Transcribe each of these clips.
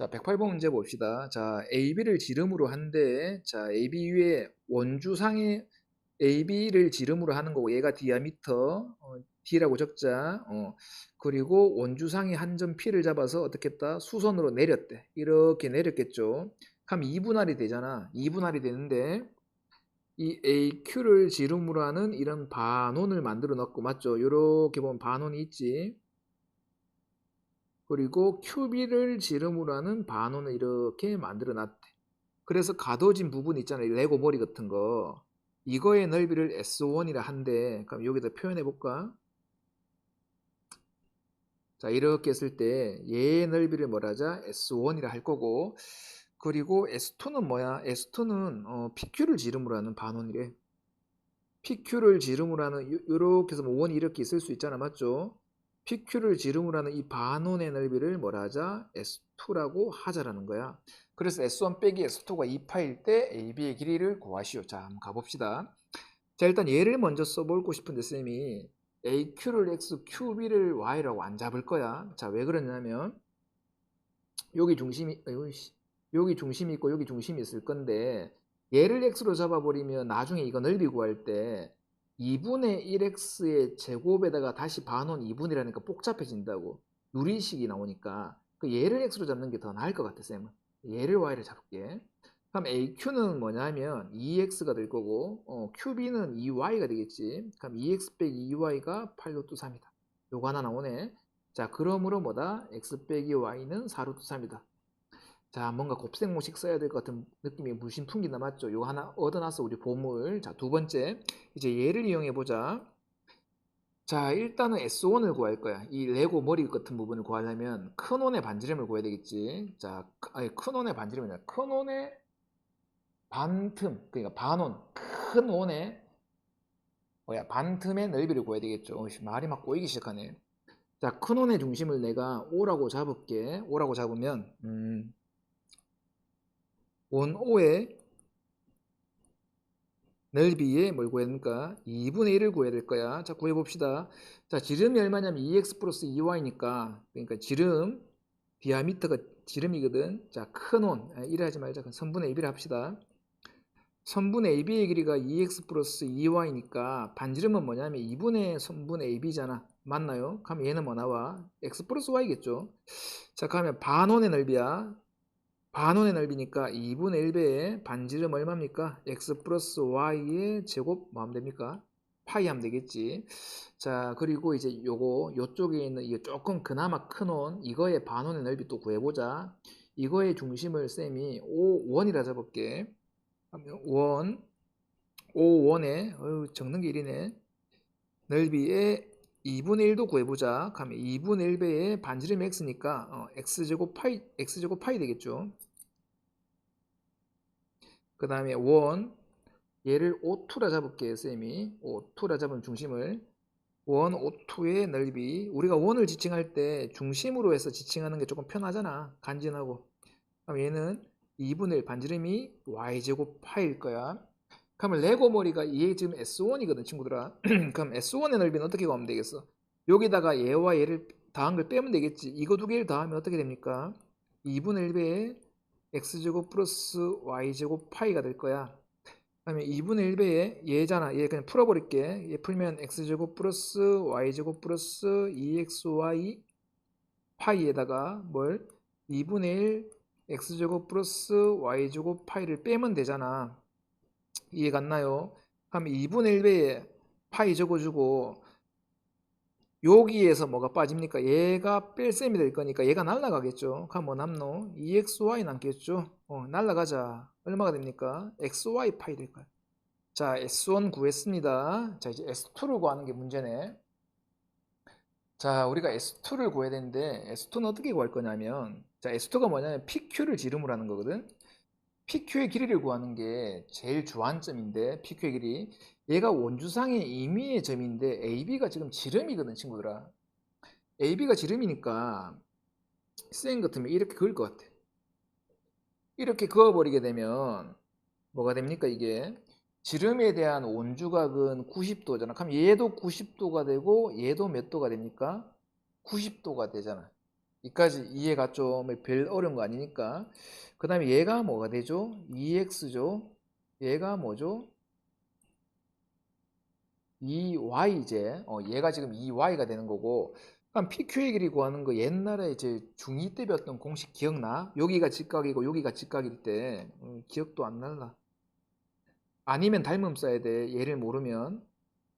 자, 108번 문제 봅시다. 자, AB를 지름으로 한데, 자, AB 위에 원주상의 AB를 지름으로 하는 거고, 얘가 디아미터, 어, D라고 적자. 어, 그리고 원주상의 한 점 P를 잡아서 어떻게 했다? 수선으로 내렸대. 이렇게 내렸겠죠. 그럼 2분할이 되잖아. 2분할이 되는데, 이 AQ를 지름으로 하는 이런 반원을 만들어 놨고, 맞죠? 이렇게 보면 반원이 있지. 그리고 QB를 지름으로 하는 반원을 이렇게 만들어 놨대. 그래서 가둬진 부분 있잖아요. 레고 머리 같은 거. 이거의 넓이를 S1이라 한데, 그럼 여기다 표현해 볼까? 자, 이렇게 했을 때 얘의 넓이를 뭐라자? S1이라 할 거고, 그리고 S2는 뭐야? S2는 어, PQ를 지름으로 하는 반원이래. PQ를 지름으로 하는 요- 요렇게 해서 뭐 원이 이렇게 있을 수 있잖아, 맞죠? PQ를 지름으로 하는 이 반원의 넓이를 뭐라 하자? S2라고 하자라는 거야. 그래서 S1 빼기 S2가 2파일 때 AB의 길이를 구하시오. 자, 한번 가봅시다. 자, 일단 얘를 먼저 써보고 싶은데 쌤이 AQ를 X, QB를 Y라고 안 잡을 거야. 자, 왜 그러냐면 여기 중심이, 여기 중심이 있고 여기 중심이 있을 건데 얘를 X로 잡아버리면 나중에 이거 넓이 구할 때 2분의 1x의 제곱에다가 다시 반원 2분이라니까 복잡해진다고. 누리식이 나오니까 그 얘를 x로 잡는 게 더 나을 것 같아 쌤은. 얘를 y를 잡을게. 그럼 aq는 뭐냐면 2x가 될 거고 어, qb는 2y가 되겠지. 그럼 2x 빼기 2y가 8루트 3이다. 요거 하나 나오네. 자 그러므로 뭐다? X 빼기 y는 4루트 3이다 자, 뭔가 곱셈공식 써야 될 것 같은 느낌이 물씬 풍기나 맞죠? 요거 하나 얻어놨어, 우리 보물. 자, 두 번째. 이제 얘를 이용해 보자. 자, 일단은 S1을 구할 거야. 이 레고 머리 같은 부분을 구하려면 큰 원의 반지름을 구해야 되겠지. 자, 크- 아니, 큰 원의 반지름이 아니라 큰 원의 반틈, 그러니까 반원, 큰 원의 뭐야, 반틈의 넓이를 구해야 되겠죠. 어이씨, 말이 막 꼬이기 시작하네. 자, 큰 원의 중심을 내가 O라고 잡을게. O라고 잡으면, 음, 원 O의 넓이에 뭘 구해야 됩니까? 2분의 1을 구해야 될 거야. 자, 구해봅시다. 자, 지름이 얼마냐면 2x 플러스 2y니까, 그러니까 지름, 디아미터가 지름이거든. 자, 큰 원, 아, 1 하지 말자. 그럼 선분의 AB를 합시다. 선분의 AB의 길이가 2x 플러스 2y니까 반지름은 뭐냐면 2분의 선분의 AB잖아. 맞나요? 그럼 얘는 뭐 나와? x 플러스 y겠죠. 자, 그러면 반원의 넓이야. 반원의 넓이니까 2분의 1배의 반지름 얼마입니까? x 플러스 y의 제곱 뭐 하면 됩니까? 파이 하면 되겠지. 자, 그리고 이제 요거 요쪽에 있는 이 조금 그나마 큰 원, 이거의 반원의 넓이 또 구해보자. 이거의 중심을 쌤이 5, 원이라 잡을게. 하면 원, 5원에 어휴, 적는 게 일이네. 넓이의 2분의 1도 구해보자. 그러면 2분의 1배의 반지름 x니까 어, x제곱 파이 x제곱 파이 되겠죠. 그 다음에 원 얘를 O2라 잡을게요, 쌤이. O2라 잡은 중심을 원 O2의 넓이 우리가 원을 지칭할 때 중심으로 해서 지칭하는 게 조금 편하잖아. 간지나고. 그럼 얘는 2분의 1 반지름이 y제곱 파일 거야. 그러면 레고 머리가 얘 지금 S1이거든, 친구들아. 그럼 S1의 넓이는 어떻게 구하면 되겠어? 여기다가 얘와 얘를 더한 걸 빼면 되겠지. 이거 두 개를 더하면 어떻게 됩니까? 2분의 1배의 x제곱 플러스 y제곱 파이가 될 거야. 그다음에 2분의 1배의 얘잖아. 얘 그냥 풀어버릴게. 얘 풀면 x제곱 플러스 y제곱 플러스 2xy 파이에다가 뭘 2분의 1 x제곱 플러스 y제곱 파이를 빼면 되잖아. 이해 갔나요? 그럼 2분의 1배에 파이 적어주고 여기에서 뭐가 빠집니까? 얘가 뺄셈이 될 거니까 얘가 날라가겠죠. 그럼 뭐 남노? 2xy 남겠죠. 어, 날라가자. 얼마가 됩니까? xy 파이 될 거야. 자, S1 구했습니다. 자, 이제 S2를 구하는 게 문제네. 자, 우리가 S2를 구해야 되는데 S2는 어떻게 구할 거냐면 자, S2가 뭐냐면 PQ를 지름으로 하는 거거든. PQ의 길이를 구하는 게 제일 주안점인데 PQ의 길이. 얘가 원주상의 임의의 점인데 AB가 지금 지름이거든 친구들아. AB가 지름이니까 쌤 같으면 이렇게 그을 것 같아. 이렇게 그어버리게 되면 뭐가 됩니까 이게? 지름에 대한 원주각은 90도잖아. 그럼 얘도 90도가 되고 얘도 몇 도가 됩니까? 90도가 되잖아 이까지 이해가 좀 별 어려운 거 아니니까. 그 다음에 얘가 뭐가 되죠? 2x죠. 얘가 뭐죠? 2y제. 어, 얘가 지금 2y가 되는 거고. 그럼 PQ의 길이 구하는 거 옛날에 이제 중2 때 배웠던 공식 기억나? 여기가 직각이고 여기가 직각일 때 음, 기억도 안 날라. 아니면 닮음 써야 돼. 얘를 모르면.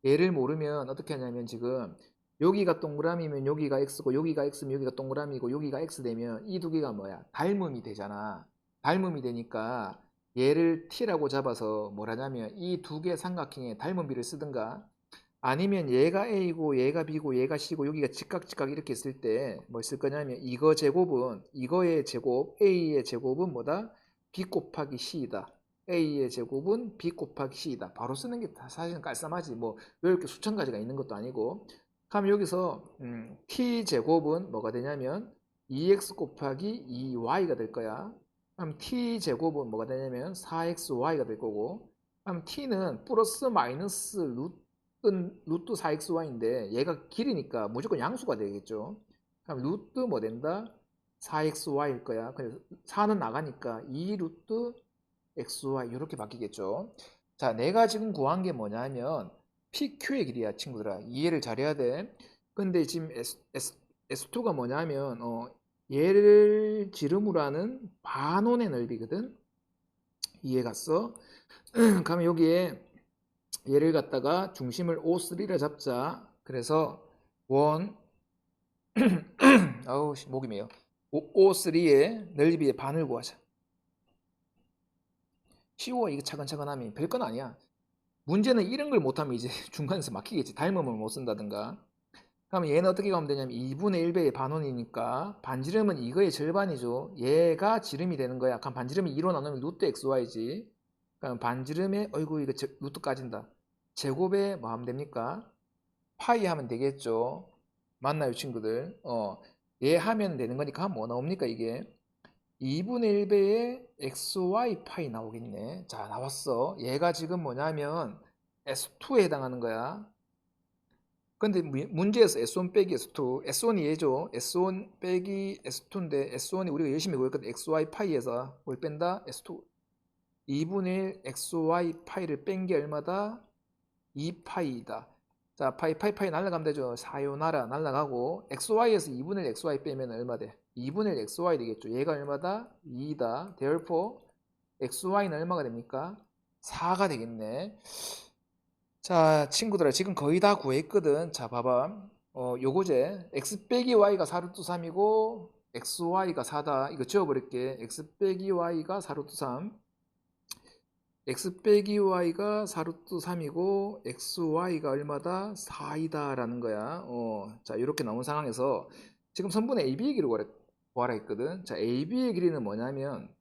얘를 모르면 어떻게 하냐면 지금 여기가 동그라미면 여기가 x고 여기가 x면 여기가 동그라미고 여기가 x 되면 이 두 개가 뭐야? 닮음이 되잖아. 닮음이 되니까 얘를 t라고 잡아서 뭐라냐면 이 두 개 삼각형의 닮음비를 쓰든가 아니면 얘가 a고 얘가 b고 얘가 c고 여기가 직각 직각 이렇게 쓸때뭐쓸 거냐면 이거 제곱은 이거의 제곱 a의 제곱은 뭐다? b 곱하기 c이다. a의 제곱은 b 곱하기 c이다. 바로 쓰는 게다 사실은 깔쌈하지. 뭐왜 이렇게 수천 가지가 있는 것도 아니고. 그럼 여기서 음, t 제곱은 뭐가 되냐면 2x 곱하기 2y가 될 거야. 그럼 t 제곱은 뭐가 되냐면 4xy가 될 거고. 그럼 t는 플러스 마이너스 루트 루트 4xy인데 얘가 길이니까 무조건 양수가 되겠죠. 그럼 루트 뭐 된다? 4xy일 거야. 그래서 4는 나가니까 2 루트 xy 이렇게 바뀌겠죠. 자, 내가 지금 구한 게 뭐냐면 PQ의 길이야, 친구들아. 이해를 잘해야 돼. 근데 지금 S, S, S2가 뭐냐면 어, 얘를 지름으로 하는 반원의 넓이거든. 이해 갔어? 그러면 여기에 얘를 갖다가 중심을 O3라 잡자. 그래서 원 아우 씨, 목이 메요. O3의 넓이의 반을 구하자. 쉬워 이거 차근차근 하면 별건 아니야. 문제는 이런 걸 못하면 이제 중간에서 막히겠지. 닮음을 못 쓴다든가. 그러면 얘는 어떻게 가면 되냐면 2분의 1배의 반원이니까 반지름은 이거의 절반이죠. 얘가 지름이 되는 거야. 그럼 반지름이 2로 나누면 루트 xy지. 그럼 반지름의 어이구 이거 제- 루트 까진다. 제곱에 뭐 하면 됩니까? 파이 하면 되겠죠. 맞나요, 친구들? 어, 얘 하면 되는 거니까 뭐 나옵니까, 이게? 2분의 1배의 xy 파이 나오겠네. 자, 나왔어. 얘가 지금 뭐냐면 S2에 해당하는 거야. 근데 무- 문제에서 S1 빼기 S2, S1이 얘죠. S1 빼기 S2인데 S1이 우리가 열심히 구했거든. XY 파이에서 뭘 뺀다? S2. 2분의 1 XY 파이를 뺀 게 얼마다? 2파이다. 자, 파이 파이 파이 날라가면 되죠. 사요나라 날라가고 XY에서 2분의 1 XY 빼면 얼마 돼? 2분의 1 XY 되겠죠. 얘가 얼마다? 2다. therefore XY는 얼마가 됩니까? 4가 되겠네. 자, 친구들아, 지금 거의 다 구했거든. 자, 봐봐. 어, 요거제. x 빼기 y가 4루트 3이고, xy가 4다. 이거 지워버릴게. x 빼기 y가 4루트 3. x 빼기 y가 4루트 3이고, xy가 얼마다? 4이다. 라는 거야. 어, 자, 이렇게 나온 상황에서 지금 선분의 AB의 길이를 구하라, 구하라 했거든. 자, AB의 길이는 뭐냐면,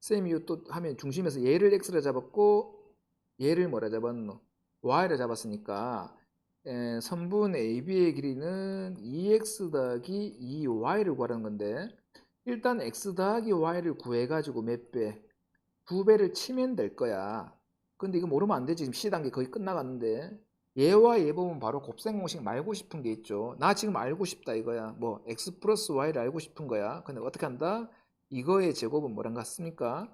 쌤이 또 하면 중심에서 얘를 x라 잡았고, 얘를 뭐라 잡았노? y를 잡았으니까 에, 선분 AB의 길이는 2x 더하기 2y를 구하라는 건데 일단 x 더하기 y를 구해가지고 몇 배? 두 배를 치면 될 거야. 근데 이거 모르면 안 되지. 지금 C 단계 거의 끝나갔는데 얘와 얘 보면 바로 곱셈 공식 말고 싶은 게 있죠. 나 지금 알고 싶다 이거야. 뭐 x 플러스 y를 알고 싶은 거야. 근데 어떻게 한다? 이거의 제곱은 뭐랑 같습니까?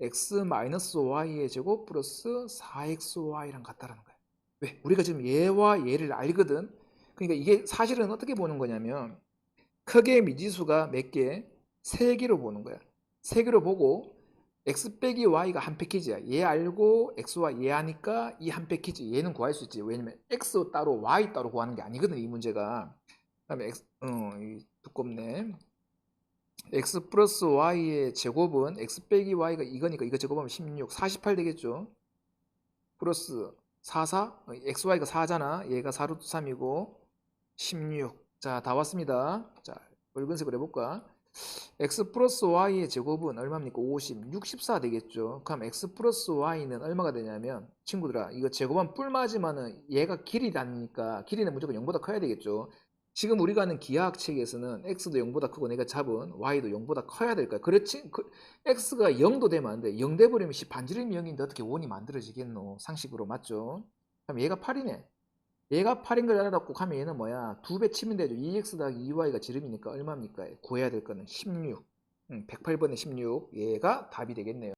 x 마이너스 y의 제곱 플러스 4xy랑 같다라는 거야. 왜? 우리가 지금 얘와 얘를 알거든. 그러니까 이게 사실은 어떻게 보는 거냐면 크게 미지수가 몇 개? 세 개로 보는 거야. 세 개로 보고 x 빼기 y가 한 패키지야. 얘 알고 x와 얘 하니까 이 한 패키지. 얘는 구할 수 있지. 왜냐면 x 따로 y 따로 구하는 게 아니거든 이 문제가. 그다음에 x 어, 이 두껍네. x 플러스 y의 제곱은 x 빼기 y가 이거니까 이거 제곱하면 16, 48 되겠죠. 플러스 4, 4, 어, xy가 4잖아. 얘가 4루트 3이고 16. 자, 다 왔습니다. 자, 붉은색으로 해볼까? X 플러스 y의 제곱은 얼마입니까? 50, 64 되겠죠. 그럼 x 플러스 y는 얼마가 되냐면 친구들아 이거 제곱하면 뿔맞으면은 얘가 길이 다니니까 길이는 무조건 0보다 커야 되겠죠. 지금 우리가 하는 기하학 책에서는 x도 0보다 크고 내가 잡은 y도 0보다 커야 될 거야. 그렇지? 그, x가 0도 되면 안 돼. 0 돼버리면 씨 반지름이 0인데 어떻게 원이 만들어지겠노? 상식으로 맞죠? 그럼 얘가 8이네. 얘가 8인 걸 알아갖고 가면 얘는 뭐야? 두 배 치면 되죠. 2x 더하기 2y가 지름이니까 얼마입니까? 구해야 될 거는 16. 음, 108번에 16. 얘가 답이 되겠네요.